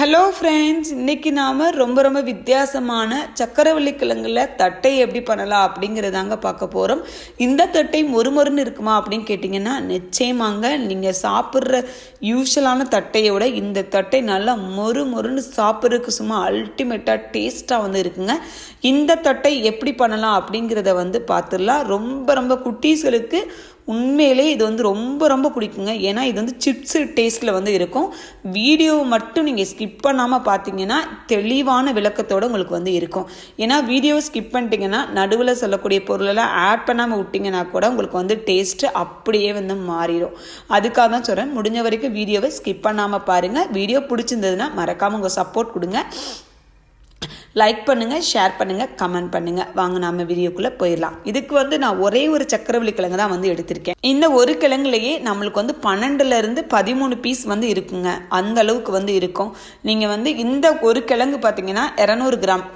Hello friends இன்றைக்கி நாம் ரொம்ப ரொம்ப வித்தியாசமான சக்கரவள்ளி கிழங்குல தட்டை எப்படி பண்ணலாம் அப்படிங்கிறதாங்க பார்க்க போகிறோம் இந்த தட்டை மொறுமொறுன்னு இருக்குமா அப்படின்னு கேட்டிங்கன்னா நிச்சயமாங்க. நீங்கள் சாப்பிட்ற யூஸ்வலான தட்டையை விட இந்த தட்டை நல்லா மொறு மொறுன்னு சாப்பிட்றதுக்கு சும்மா அல்டிமேட்டாக டேஸ்ட்டாக வந்து இருக்குங்க. இந்த தட்டை எப்படி பண்ணலாம் அப்படிங்கிறத வந்து பார்த்துடலாம். ரொம்ப ரொம்ப குட்டீஸ்களுக்கு உண்மையிலே இது வந்து ரொம்ப ரொம்ப பிடிக்குங்க. ஏன்னா இது வந்து சிப்ஸு டேஸ்ட்டில் வந்து இருக்கும். வீடியோவை மட்டும் நீங்கள் ஸ்கிப் பண்ணாமல் பார்த்தீங்கன்னா தெளிவான விளக்கத்தோடு உங்களுக்கு வந்து இருக்கும். ஏன்னா வீடியோவை ஸ்கிப் பண்ணிட்டீங்கன்னா நடுவில் சொல்லக்கூடிய பொருளெல்லாம் ஆட் பண்ணாமல் விட்டிங்கன்னா கூட உங்களுக்கு வந்து டேஸ்ட்டு அப்படியே வந்து மாறிடும். அதுக்காக தான் சொல்கிறேன் முடிஞ்ச வரைக்கும் வீடியோவை ஸ்கிப் பண்ணாமல் பாருங்கள் வீடியோ பிடிச்சிருந்ததுன்னா மறக்காமல் உங்கள் சப்போர்ட் கொடுங்க. லைக் பண்ணுங்கள் ஷேர் பண்ணுங்கள் கமெண்ட் பண்ணுங்கள் வாங்க நாம வீடியோக்குள்ளே போயிடலாம். இதுக்கு வந்து நான் ஒரே ஒரு சக்கரவள்ளி கிழங்கு தான் வந்து எடுத்திருக்கேன். இந்த ஒரு கிழங்குலையே நம்மளுக்கு வந்து பன்னெண்டுலேருந்து பதிமூணு பீஸ் வந்து இருக்குங்க. அந்த அளவுக்கு வந்து இருக்கும். நீங்கள் வந்து இந்த ஒரு கிழங்கு பார்த்தீங்கன்னா இரநூறு கிராம்.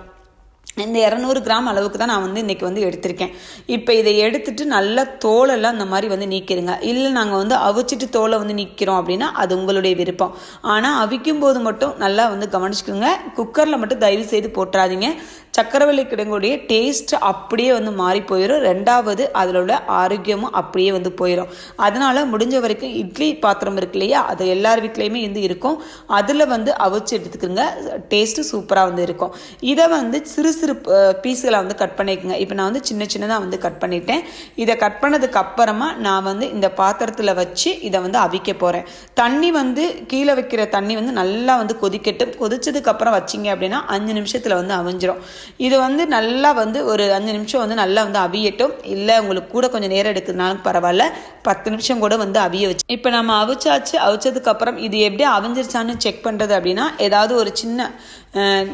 இந்த இரநூறு கிராம் அளவுக்கு தான் நான் வந்து இன்றைக்கி வந்து எடுத்திருக்கேன். இப்போ இதை எடுத்துட்டு நல்லா தோலெல்லாம் இந்த மாதிரி வந்து நீக்கிடுங்க. இல்லை நாங்கள் வந்து அவிச்சிட்டு தோலை வந்து நீக்கிறோம் அப்படின்னா அது உங்களுடைய விருப்பம். ஆனால் அவிக்கும் போது மட்டும் நல்லா வந்து கவனிச்சுக்கோங்க. குக்கரில் மட்டும் தயவு செய்து போட்டுறாதீங்க சக்கரவள்ளி கிழங்குடைய டேஸ்ட் அப்படியே வந்து மாறி போயிடும் ரெண்டாவது அதில் உள்ள ஆரோக்கியமும் அப்படியே வந்து போயிடும் அதனால் முடிஞ்ச வரைக்கும் இட்லி பாத்திரம் இருக்கு இல்லையா? அது எல்லார் வீட்லேயுமே வந்து இருக்கும். அதில் வந்து அவிச்சு எடுத்துக்கோங்க. டேஸ்ட்டு சூப்பராக வந்து இருக்கும். இதை வந்து சிறு சிறு பீஸுகளை வந்து கட் பண்ணிக்கோங்க. இப்போ நான் வந்து சின்ன சின்னதாக வந்து கட் பண்ணிட்டேன். இதை கட் பண்ணதுக்கு அப்புறமா நான் வந்து இந்த பாத்திரத்தில் வச்சு இதை வந்து அவிக்க போகிறேன் தண்ணி வந்து கீழே வைக்கிற தண்ணி வந்து நல்லா வந்து கொதிக்கட்டும். கொதிச்சதுக்கு அப்புறம் வச்சிங்க அப்படின்னா அஞ்சு நிமிஷத்தில் வந்து அவிஞ்சிரும். இது வந்து நல்லா வந்து ஒரு அஞ்சு நிமிஷம் வந்து நல்லா வந்து அவியட்டும். இல்லை உங்களுக்கு கூட கொஞ்சம் நேரம் எடுக்கிறதுனாலும் பரவாயில்ல. பத்து நிமிஷம் கூட வந்து அவிய வச்சு. இப்போ நம்ம அவிச்சாச்சு அவிச்சதுக்கப்புறம் இது எப்படி அவிஞ்சிருச்சான்னு செக் பண்ணுறது அப்படின்னா ஏதாவது ஒரு சின்ன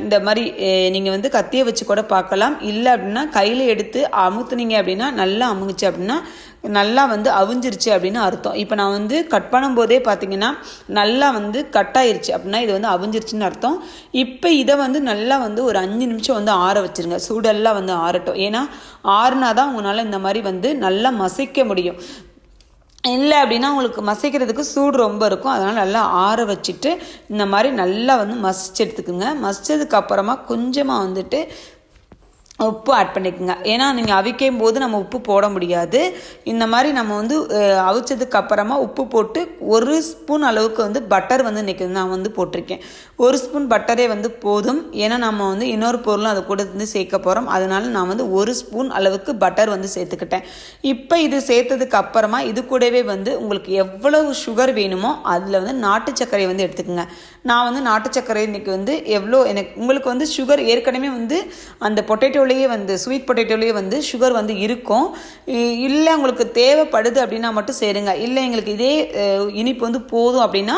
இந்த மாதிரி நீங்கள் வந்து கத்தியை வச்சு கூட பார்க்கலாம். இல்லை அப்படின்னா கையில் எடுத்து அமுத்துனீங்க அப்படின்னா நல்லா அமுங்குச்சு அப்படின்னா நல்லா வந்து அவிஞ்சிருச்சு அப்படின்னு அர்த்தம். இப்போ நான் வந்து கட் பண்ணும்போதே பார்த்தீங்கன்னா நல்லா வந்து கட் ஆயிருச்சு அப்படின்னா இது வந்து அவிஞ்சிருச்சுன்னு அர்த்தம். இப்போ இதை வந்து நல்லா வந்து ஒரு அஞ்சு நிமிஷம் வந்து ஆற வச்சுருங்க. சூடெல்லாம் வந்து ஆறட்டும். ஏன்னா ஆறுனா தான் உங்களால் இந்த மாதிரி வந்து நல்லா மசிக்க முடியும். இல்லை அப்படின்னா உங்களுக்கு மசிக்கிறதுக்கு சூடு ரொம்ப இருக்கும். அதனால் நல்லா ஆற வச்சுட்டு இந்த மாதிரி நல்லா வந்து மசிச்சு எடுத்துக்குங்க. மசிச்சதுக்கு அப்புறமா கொஞ்சமாக வந்துட்டு உப்பு ஆட் பண்ணிக்கோங்க. ஏன்னா நீங்கள் அவிக்கும் போது நம்ம உப்பு போட முடியாது. இந்த மாதிரி நம்ம வந்து அவிச்சதுக்கு அப்புறமா உப்பு போட்டு ஒரு ஸ்பூன் அளவுக்கு வந்து பட்டர் வந்து இன்றைக்கி நான் வந்து போட்டிருக்கேன். ஒரு ஸ்பூன் பட்டரே வந்து போதும். ஏன்னா நம்ம வந்து இன்னொரு பொருளும் அதை கூட வந்து சேர்க்க போகிறோம் அதனால நான் வந்து ஒரு ஸ்பூன் அளவுக்கு பட்டர் வந்து சேர்த்துக்கிட்டேன். இப்போ இது சேர்த்ததுக்கு அப்புறமா இது கூடவே வந்து உங்களுக்கு எவ்வளவு சுகர் வேணுமோ அதில் வந்து நாட்டு சர்க்கரை வந்து எடுத்துக்கோங்க. நான் வந்து நாட்டு சர்க்கரை இன்றைக்கி வந்து எவ்வளோ எனக்கு உங்களுக்கு வந்து சுகர் ஏற்கனவே வந்து அந்த பொட்டேட்டோலேயே வந்து ஸ்வீட் பொட்டேட்டோலேயே வந்து சுகர் வந்து இருக்கும். இல்லை உங்களுக்கு தேவைப்படுது அப்படின்னா மட்டும் சேருங்க. இல்லை எங்களுக்கு இதே இனிப்பு வந்து போதும் அப்படின்னா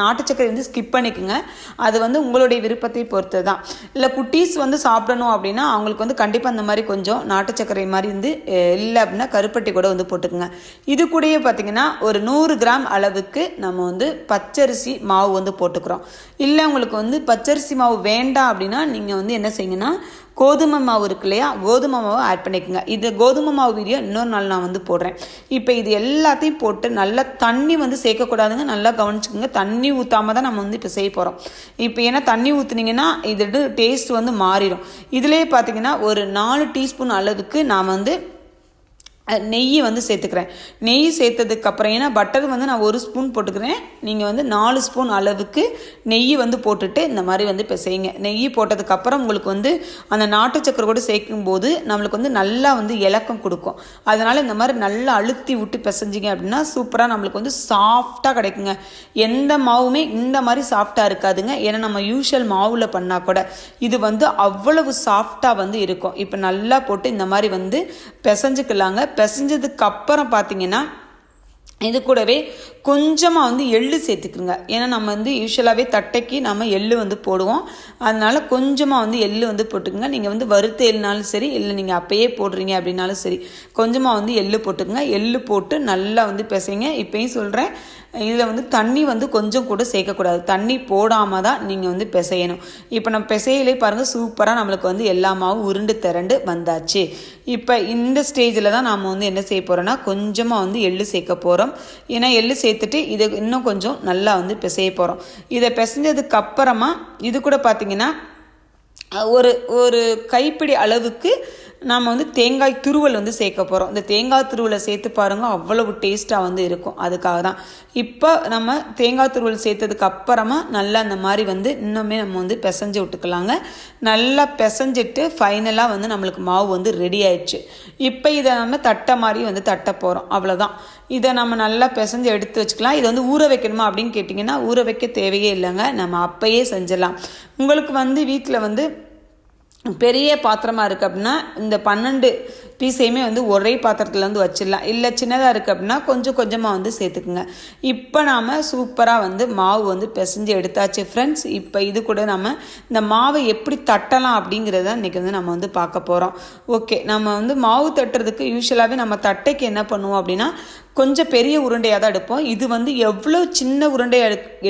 நாட்டு சர்க்கரை வந்து ஸ்கிப் பண்ணிக்கோங்க. அது வந்து உங்களுடைய விருப்பத்தை பொறுத்து தான் இல்லை குட்டீஸ் வந்து சாப்பிடணும் அப்படின்னா அவங்களுக்கு வந்து கண்டிப்பாக அந்த மாதிரி கொஞ்சம் நாட்டு சர்க்கரை மாதிரி வந்து இல்லை அப்படின்னா கருப்பட்டி கூட வந்து போட்டுக்குங்க. இது கூடயே பார்த்தீங்கன்னா ஒரு நூறு கிராம் அளவுக்கு நம்ம வந்து பச்சரிசி மாவு வந்து போட்டுக்கிறோம். இல்லை உங்களுக்கு வந்து பச்சரிசி மாவு வேண்டாம் அப்படின்னா நீங்கள் வந்து என்ன செய்யுங்கன்னா கோதுமை மாவு இருக்கு இல்லையா? கோதுமை மாவு ஆட் பண்ணிக்கோங்க. இது கோதுமை மாவு வீடியோ இன்னொரு நாள் நான் வந்து போடுறேன். இப்போ இது எல்லாத்தையும் போட்டு நல்லா தண்ணி வந்து சேர்க்கக்கூடாதுங்க. நல்லா கவனிச்சுக்கோங்க. தண்ணி ஊற்றாம தான் நம்ம வந்து இப்போ செய்ய போகிறோம் இப்போ ஏன்னா தண்ணி ஊற்றுனீங்கன்னா இதோட டேஸ்ட் வந்து மாறிடும். இதுலேயே பார்த்தீங்கன்னா ஒரு நாலு டீஸ்பூன் அளவுக்கு நான் வந்து நெய் வந்து சேர்த்துக்கிறேன். நெய் சேர்த்ததுக்கப்புறம் ஏன்னா பட்டர் வந்து நான் ஒரு ஸ்பூன் போட்டுக்கிறேன். நீங்கள் வந்து நாலு ஸ்பூன் அளவுக்கு நெய் வந்து போட்டுட்டு இந்த மாதிரி வந்து இப்போ செய்யுங்க நெய் போட்டதுக்கப்புறம் உங்களுக்கு வந்து அந்த நாட்டு சக்கரை கூட சேர்க்கும் போது நம்மளுக்கு வந்து நல்லா வந்து இலக்கம் கொடுக்கும். அதனால் இந்த மாதிரி நல்லா அழுத்தி விட்டு பிசைஞ்சிங்க அப்படின்னா சூப்பராக நம்மளுக்கு வந்து சாஃப்டாக கிடைக்குங்க. எந்த மாவுமே இந்த மாதிரி சாஃப்டாக இருக்காதுங்க. ஏன்னா நம்ம யூஷுவல் மாவில் பண்ணால் கூட இது வந்து அவ்வளவு சாஃப்டாக வந்து இருக்கும். இப்போ நல்லா போட்டு இந்த மாதிரி வந்து பிசைஞ்சுக்கலாங்க. பிசைஞ்சதுக்கு அப்புறம் பார்த்தீங்கன்னா இது கூடவே கொஞ்சமாக வந்து எள்ளு சேர்த்துக்குங்க. ஏன்னா நம்ம வந்து யூஸ்வலாகவே தட்டைக்கு நம்ம எள்ளு வந்து போடுவோம். அதனால் கொஞ்சமாக வந்து எள்ளு வந்து போட்டுக்கோங்க. நீங்கள் வந்து வறுத்த எள்னாலும் சரி இல்லை நீங்கள் அப்பயே போடுறீங்க அப்படின்னாலும் சரி கொஞ்சமாக வந்து எள்ளு போட்டுக்கோங்க. எள்ளு போட்டு நல்லா வந்து பிசைங்க. இப்போயும் சொல்கிறேன் இதில் வந்து தண்ணி வந்து கொஞ்சம் கூட சேர்க்கக்கூடாது. தண்ணி போடாமல் தான் நீங்கள் வந்து பிசையணும். இப்போ நம்ம பிசையிலே பாருங்கள் சூப்பராக நம்மளுக்கு வந்து எல்லா மாவும் உருண்டு திரண்டு வந்தாச்சு. இப்போ இந்த ஸ்டேஜில் தான் நாம் வந்து என்ன செய்ய போகிறோன்னா கொஞ்சமாக வந்து எள்ளு சேர்க்க போகிறோம் ஏன்னா எள்ளு சேர்த்துட்டு இதை இன்னும் கொஞ்சம் நல்லா வந்து பிசைய போகிறோம் இதை பிசைஞ்சதுக்கு அப்புறமா இது கூட பார்த்தீங்கன்னா ஒரு ஒரு கைப்பிடி அளவுக்கு நாம் வந்து தேங்காய் துருவல் வந்து சேர்க்க போகிறோம் இந்த தேங்காய் துருவலை சேர்த்து பாருங்கள் அவ்வளவு டேஸ்ட்டாக வந்து இருக்கும். அதுக்காக தான். இப்போ நம்ம தேங்காய் துருவல் சேர்த்ததுக்கு அப்புறமா நல்லா அந்த மாதிரி வந்து இன்னுமே நம்ம வந்து பிசைஞ்சு விட்டுக்கலாங்க. நல்லா பிசைஞ்சிட்டு ஃபைனலாக வந்து நம்மளுக்கு மாவு வந்து ரெடி ஆயிடுச்சு. இப்போ இதை நம்ம தட்டை மாதிரி வந்து தட்ட போகிறோம் அவ்வளோதான் இதை நம்ம நல்லா பிசைஞ்சு எடுத்து வச்சுக்கலாம். இதை வந்து ஊற வைக்கணுமா அப்படின்னு கேட்டிங்கன்னா ஊற வைக்க தேவையே இல்லைங்க. நம்ம அப்பயே செஞ்சிடலாம் உங்களுக்கு வந்து வீட்டில் வந்து பெரிய பாத்திரமாக இருக்குது அப்படின்னா இந்த பன்னெண்டு பீஸையுமே வந்து ஒரே பாத்திரத்தில் வந்து வச்சிடலாம். இல்லை சின்னதாக இருக்குது அப்படின்னா கொஞ்சம் கொஞ்சமாக வந்து சேர்த்துக்குங்க. இப்போ நாம் சூப்பராக வந்து மாவு வந்து பிசைஞ்சு எடுத்தாச்சு ஃப்ரெண்ட்ஸ் இப்போ இது கூட நம்ம இந்த மாவை எப்படி தட்டலாம் அப்படிங்கிறத இன்றைக்கி வந்து நம்ம வந்து பார்க்க போகிறோம் ஓகே நம்ம வந்து மாவு தட்டுறதுக்கு யூஸ்வலாகவே நம்ம தட்டைக்கு என்ன பண்ணுவோம் அப்படின்னா கொஞ்சம் பெரிய உருண்டையாக தான் எடுப்போம். இது வந்து எவ்வளோ சின்ன உருண்டை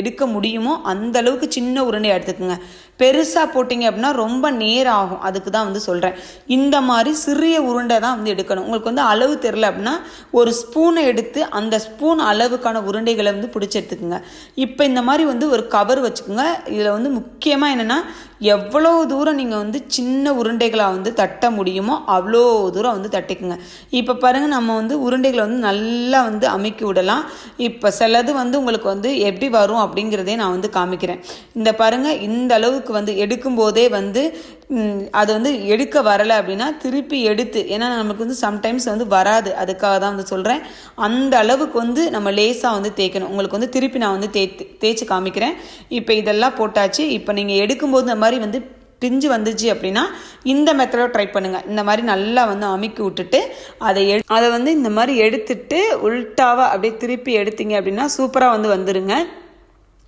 எடுக்க முடியுமோ அந்த அளவுக்கு சின்ன உருண்டையாக எடுத்துக்கோங்க. பெருசாக போட்டிங்க அப்படின்னா ரொம்ப நேரம் ஆகும். அதுக்கு தான் வந்து சொல்கிறேன் இந்த மாதிரி சிறிய உருண்டை தான் வந்து எடுக்கணும். உங்களுக்கு வந்து அளவு தெரில அப்படின்னா ஒரு ஸ்பூனை எடுத்து அந்த ஸ்பூன் அளவுக்கான உருண்டைகளை வந்து பிடிச்சி எடுத்துக்கோங்க. இப்போ இந்த மாதிரி வந்து ஒரு கவர் வச்சுக்கோங்க. இதில் வந்து முக்கியமாக என்னென்னா எவ்வளோ தூரம் நீங்கள் வந்து சின்ன உருண்டைகளாக வந்து தட்ட முடியுமோ அவ்வளோ தூரம் வந்து தட்டிக்குங்க. இப்போ பாருங்கள் நம்ம வந்து உருண்டைகளை வந்து நல்லா வந்து அமைக்கி விடலாம். இப்போ சிலது வந்து உங்களுக்கு வந்து எப்படி வரும் அப்படிங்கிறதே நான் வந்து காமிக்கிறேன். இந்த பாருங்கள் இந்த அளவுக்கு வந்து எடுக்கும்போதே வந்து அது வந்து எடுக்க வரலை அப்படின்னா திருப்பி எடுத்து ஏன்னா நமக்கு வந்து சம்டைம்ஸ் வந்து வராது. அதுக்காக தான் வந்து சொல்கிறேன் அந்த அளவுக்கு வந்து நம்ம லேஸாக வந்து தேய்க்கணும். உங்களுக்கு வந்து திருப்பி நான் வந்து தே தேய்ச்சி காமிக்கிறேன். இப்போ இதெல்லாம் போட்டாச்சு. இப்போ நீங்கள் எடுக்கும்போது இந்த மாதிரி வந்து பிஞ்சு வந்துச்சு அப்படின்னா இந்த மெத்தடை ட்ரை பண்ணுங்கள் இந்த மாதிரி நல்லா வந்து அமுக்கி விட்டுட்டு அதை எடு அதை வந்து இந்த மாதிரி எடுத்துட்டு உள்டாவாக அப்படியே திருப்பி எடுத்தீங்க அப்படின்னா சூப்பராக வந்து வந்துடுங்க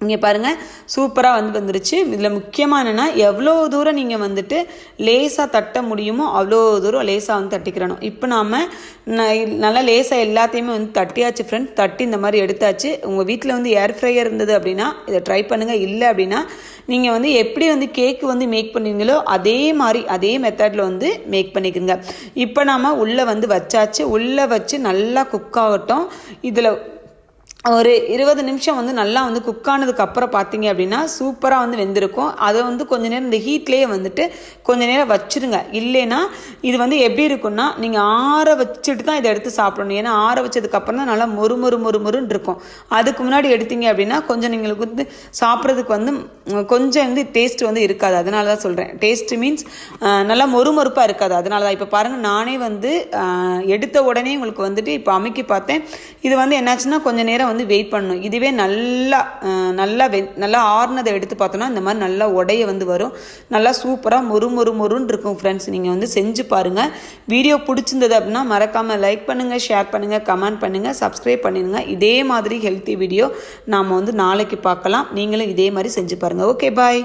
இங்கே பாருங்கள் சூப்பராக வந்து வந்துருச்சு. இதில் முக்கியமாக என்னென்னா எவ்வளோ தூரம் நீங்கள் வந்துட்டு லேசாக தட்ட முடியுமோ அவ்வளோ தூரம் லேசாக வந்து தட்டிக்கிறணும் இப்போ நாம் நல்லா லேசாக எல்லாத்தையுமே வந்து தட்டியாச்சு ஃப்ரெண்ட் தட்டி இந்த மாதிரி எடுத்தாச்சு. உங்கள் வீட்டில் வந்து ஏர் ஃப்ரையர் இருந்தது அப்படின்னா இதை ட்ரை பண்ணுங்கள் இல்லை அப்படின்னா நீங்கள் வந்து எப்படி வந்து கேக்கு வந்து மேக் பண்ணுவீங்களோ அதே மாதிரி அதே மெத்தடில் வந்து மேக் பண்ணிக்கோங்க. இப்போ நாம் உள்ளே வந்து வச்சாச்சு. உள்ளே வச்சு நல்லா குக் ஆகட்டும். இதில் ஒரு இருபது நிமிஷம் வந்து நல்லா வந்து குக் ஆனதுக்கு அப்புறம் பார்த்தீங்க அப்படின்னா சூப்பராக வந்து வெந்திருக்கும். அதை வந்து கொஞ்ச நேரம் இந்த ஹீட்லேயே வந்துட்டு கொஞ்ச நேரம் வச்சுருங்க. இல்லைன்னா இது வந்து எப்படி இருக்குன்னா நீங்கள் ஆற வச்சுட்டு தான் இதை எடுத்து சாப்பிடணும். ஏன்னா ஆற வச்சதுக்கப்புறம் தான் நல்லா மொறு மொறு மொறு மொறுன்னு இருக்கும். அதுக்கு முன்னாடி எடுத்தீங்க அப்படின்னா கொஞ்சம் நீங்களுக்கு வந்து சாப்பிட்றதுக்கு வந்து கொஞ்சம் வந்து டேஸ்ட் வந்து இருக்காது. அதனால தான் சொல்கிறேன் டேஸ்ட் மீன்ஸ் நல்லா மொறு மொறுப்பாக இருக்காது. அதனால தான் இப்போ பாருங்கள் நானே வந்து எடுத்த உடனே உங்களுக்கு வந்துட்டு இப்போ அமைக்கி பார்த்தேன். இது வந்து என்னாச்சுன்னா கொஞ்சம் நேரம் வந்து வெயிட் பண்ணணும். இதுவே நல்லா நல்லா வெ நல்லா ஆறுனதை எடுத்து பார்த்தோன்னா இந்த மாதிரி நல்லா உடைய வந்து வரும். நல்லா சூப்பராக மொறு மொறு மொறுன்னு இருக்கும் ஃப்ரெண்ட்ஸ் நீங்கள் வந்து செஞ்சு பாருங்கள் வீடியோ பிடிச்சிருந்தது அப்படின்னா மறக்காமல் லைக் பண்ணுங்கள் ஷேர் பண்ணுங்கள் கமெண்ட் பண்ணுங்கள் சப்ஸ்கிரைப் பண்ணிடுங்க. இதே மாதிரி ஹெல்த்தி வீடியோ நாம் வந்து நாளைக்கு பார்க்கலாம். நீங்களும் இதே மாதிரி செஞ்சு பாருங்கள் ஓகே பாய்